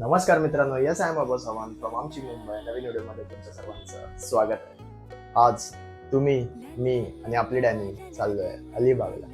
नमस्कार मित्रांनो yes I बाबा चव्हाण फ्रॉम आमची मुंबई. नवीन व्हिडिओमध्ये तुमच्या सर्वांचं स्वागत आहे. आज तुम्ही मी आणि आपली डॅनी चाललोय अलिबागला.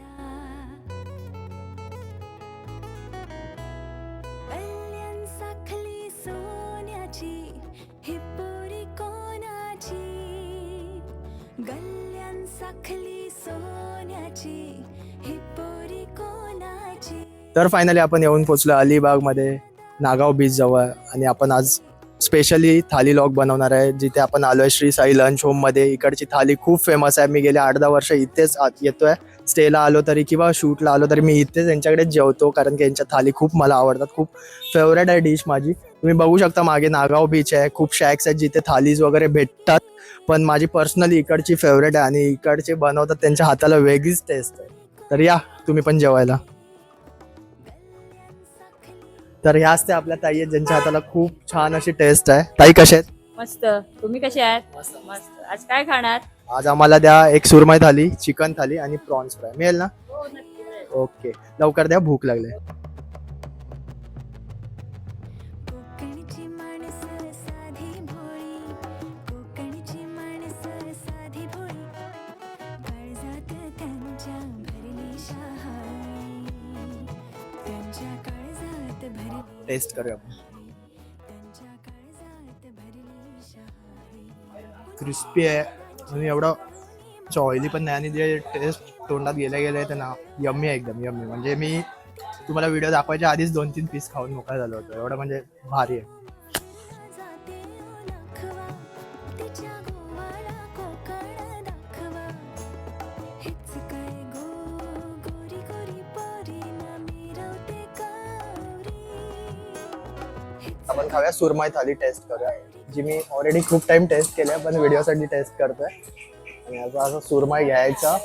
तर फायनली आपण येऊन पोचलो अलिबागमध्ये. नागाव बीच जवळ. आणि आपण आज स्पेशली थाली लॉग बनवणार आहे. जिथे आपण आलो आहे श्री साई लंच होममध्ये इकडची थाली खूप फेमस आहे. मी गेले आठ दहा वर्ष इथेच आत येतोय. स्टेला आलो तरी किंवा शूटला आलो तरी मी इथेच यांच्याकडेच जेवतो. कारण की यांच्या थाली खूप मला आवडतात. खूप फेवरेट आहे डिश माझी. तुम्ही बघू शकता मागे नागाव बीच आहे. खूप शॅक्स आहेत जिथे थालीज वगैरे भेटतात. पण माझी पर्सनली इकडची फेवरेट आहे. आणि इकडचे बनवतात. त्यांच्या हाताला वेगळीच टेस्ट आहे. तर या तुम्ही पण जेवायला. तर ह्याच ते आपल्या ताई आहेत ज्यांच्या हाताला खूप छान अशी टेस्ट आहे. ताई कसे आहेत? मस्त. तुम्ही कसे आहात? मस्त आज काय खाणार? आज आम्हाला द्या एक सुरमई थाली चिकन थाली आणि प्रॉन्स फ्राय. मिळेल ना? ओके. लवकर द्या भूक लागले. टेस्ट करूया आपण. क्रिस्पी आहे. आणि एवढं ऑइली पण नाही आणि जे टेस्ट तोंडात गेल्या गेले ते ना यम्मी आहे एकदम यम्मी म्हणजे मी तुम्हाला व्हिडिओ दाखवायच्या आधीच दोन तीन पीस खाऊन मोकळा झालो होतो. एवढं म्हणजे भारी आहे. आपण खाऊया. सुरमई थाली टेस्ट करूया. जी मी ऑलरेडी खूप टाइम टेस्ट केल्या पण व्हिडिओसाठी टेस्ट करतोय. आणि असं असं सुरमाई घ्यायचा.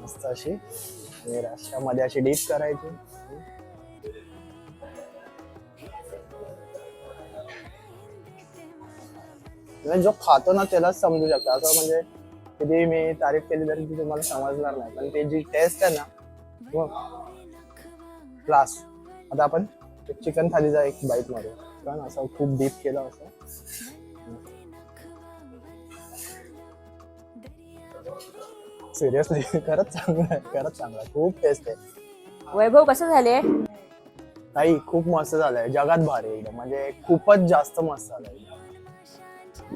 मस्त अशी. आणि रश्श्यामध्ये अशी डीप करायची. जो खातो ना त्यालाच समजू शकतो. असं म्हणजे किती मी तारीफ केली तरी ती तुम्हाला समजणार नाही. पण ते जी टेस्ट आहे ना हो. क्लास आता आपण चिकन थालीचा एक बाईट मारू. कारण असं खूप डीप केलं असं. सिरियसली खरंच चांगलं आहे खरंच चांगलं खूप टेस्ट आहे. वैभव कसं झाले ताई खूप मस्त झालंय. जगात भारी आहे एकदम. म्हणजे खूपच जास्त मस्त झालंय.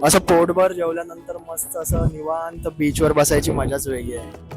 असं पोटभर जेवल्यानंतर मस्त असं निवांत बीचवर बसायची मजाच वेगळी आहे.